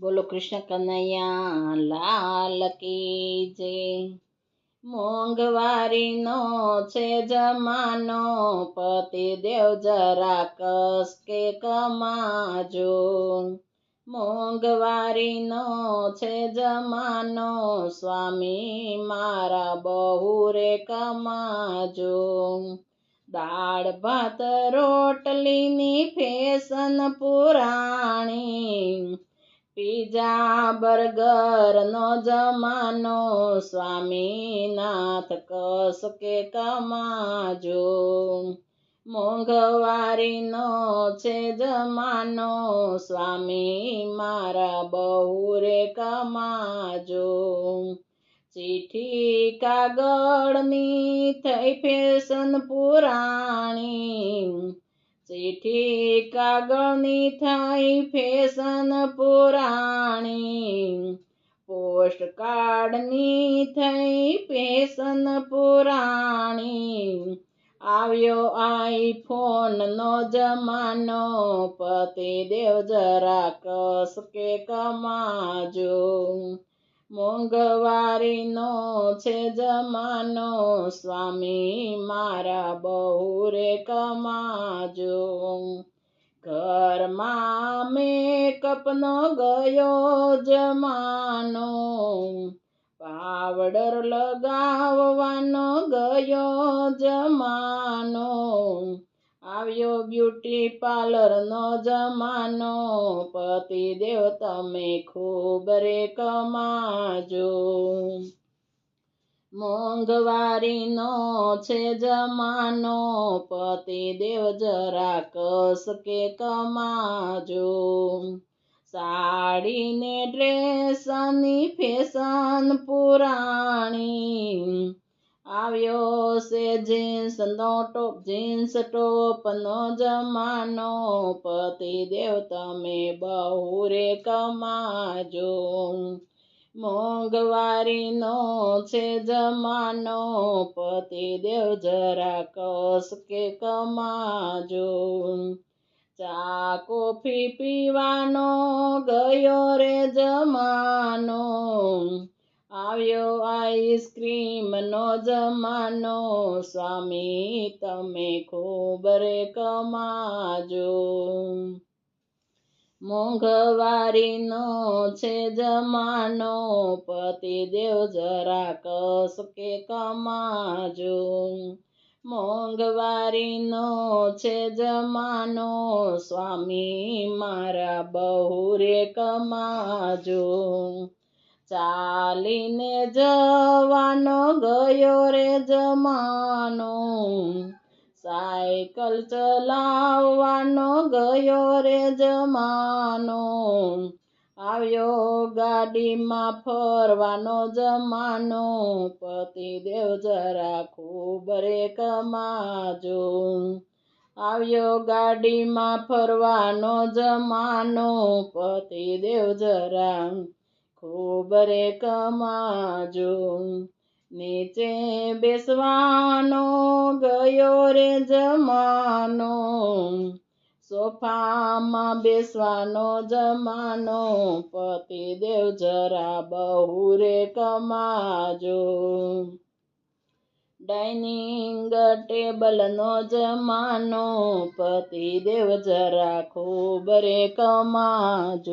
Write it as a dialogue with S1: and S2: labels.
S1: બોલો કૃષ્ણ કનૈયા, લાલ કી જય મોંઘવારીનો છે જમાનો, પતિ દેવ જરા કસ કે કમાજો. મોંઘવારીનો છે જમાનો, સ્વામી મારા બહુ રે કમાજો. દાળ, ભાત, રોટલીની ફેશન પુરાણી પીઝા બર્ગરનો જમાનો સ્વામીનાથ કસ કે કમાજો મોંઘવારીનો છે જમાનો, સ્વામી મારા બહુ રે કમાજો. ચીઠી કાગળની થઈ ફેશન પુરાણી ચીઠી કાગળની થઈ ફેશન પુરાણી. પોસ્ટ કાર્ડની થઈ ફેશન પુરાણી. આવ્યો આઈફોનનો જમાનો, પતિ દેવ જરા કસ કે કમાજો. મોંઘવારીનો છે જમાનો. સ્વામી, મારા બહુ રે કમાજો. ઘરમાં મેકઅપનો ગયો જમાનો. પાવડર લગાવવાનો ગયો જમાનો. આવ્યો બ્યુટી પાર્લરનો જમાનો. પતિ દેવ તમે ખૂબ રે કમાજો મોંઘવારીનો છે જમાનો. પતિ દેવ જરા કસ કે કમાજો. સાડીને ડ્રેસની ફેશન પુરાણી. આવ્યો છે જીન્સનો ટોપ, જીન્સ ટોપનો જમાનો. પતિ દેવ, તમે બહુ રે કમાજો. મોંઘવારીનો છે જમાનો. પતિ દેવ, જરા કસ કે કમાજો. ચા, કોફી પીવાનો ગયો રે જમાનો. આવ્યો આઈસ્ક્રીમનો જમાનો સ્વામી તમે ખૂબ રે કમાજો. મોંઘવારીનો છે જમાનો, પતિ દેવ જરા કસ કે કમાજો. મોંઘવારીનો છે જમાનો, સ્વામી મારા બહુ રે કમાજો. ચાલીને જવાનો ગયો રે જમાનો. સાયકલ ચલાવવાનો ગયો રે જમાનો. આવ્યો ગાડીમાં ફરવાનો જમાનો. પતિ દેવ જરા ખૂબ રે કમાજો. આવ્યો ગાડીમાં ફરવાનો જમાનો. પતિ દેવ જરા ખૂબ રે કમાજો. નીચે બેસવાનો ગયો રે જમાનો. સોફામાં બેસવાનો જમાનો. પતિ દેવ જરા બહુ રે કમાજો. ડાઇનિંગ ટેબલનો જમાનો. પતિ દેવ જરા ખૂબ રે કમાજો.